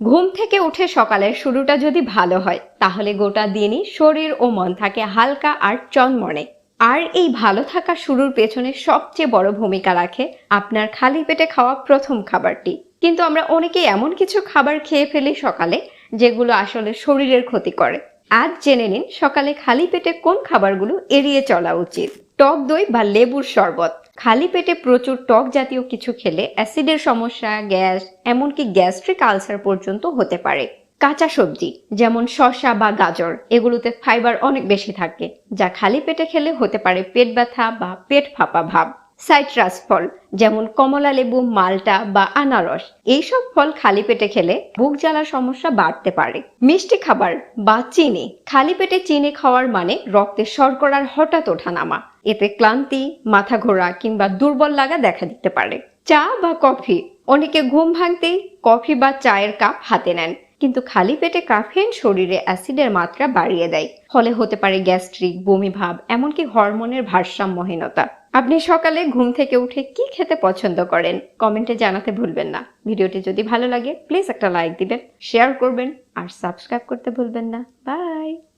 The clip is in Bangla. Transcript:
ঘুম থেকে উঠে সকালের শুরুটা যদি ভালো হয়, তাহলে গোটা দিনই শরীর ও মন থাকে হালকা আর চনমনে। আর এই ভালো থাকা শুরুর পেছনে সবচেয়ে বড় ভূমিকা রাখে আপনার খালি পেটে খাওয়া প্রথম খাবারটি। কিন্তু আমরা অনেকেই এমন কিছু খাবার খেয়ে ফেলি সকালে, যেগুলো আসলে শরীরের ক্ষতি করে। আজ জেনে নিন সকালে খালি পেটে কোন খাবারগুলো এড়িয়ে চলা উচিত। টক দই বা লেবুর শরবত। খালি পেটে প্রচুর টক জাতীয় কিছু খেলে অ্যাসিডের সমস্যা, গ্যাস, এমনকি গ্যাস্ট্রিক আলসার পর্যন্ত হতে পারে। কাঁচা সবজি, যেমন শসা বা গাজর, এগুলোতে ফাইবার অনেক বেশি থাকে, যা খালি পেটে খেলে হতে পারে পেট ব্যথা বা পেট ফাঁপা ভাব। সাইট্রাস ফল, যেমন কমলা লেবু, মালটা বা আনারস। এইসব ফল খালি পেটে খেলে বুক জ্বালার সমস্যা বাড়তে পারে। মিষ্টি খাবার বা চিনি। খালি পেটে চিনি খাওয়ার মানে রক্তে শর্করার হঠাৎ ওঠানামা। এতে ক্লান্তি, মাথা ঘোরা কিংবা দুর্বল লাগা দেখা দিতে পারে। চা বা কফি। অনেকে ঘুম ভাঙতেই কফি বা চায়ের কাপ হাতে নেন। কিন্তু খালি পেটে কাফেন শরীরে অ্যাসিডের মাত্রা বাড়িয়ে দেয়। ফলে হতে পারে গ্যাস্ট্রিক বমি ভাব, এমনকি হরমোনের ভারসাম্যহীনতা। আপনি সকালে ঘুম থেকে উঠে কি খেতে পছন্দ করেন? কমেন্টে জানাতে ভুলবেন না। ভিডিওটি যদি ভালো লাগে প্লিজ একটা লাইক দিবেন শেয়ার করবেন, আর সাবস্ক্রাইব করতে ভুলবেন না। বাই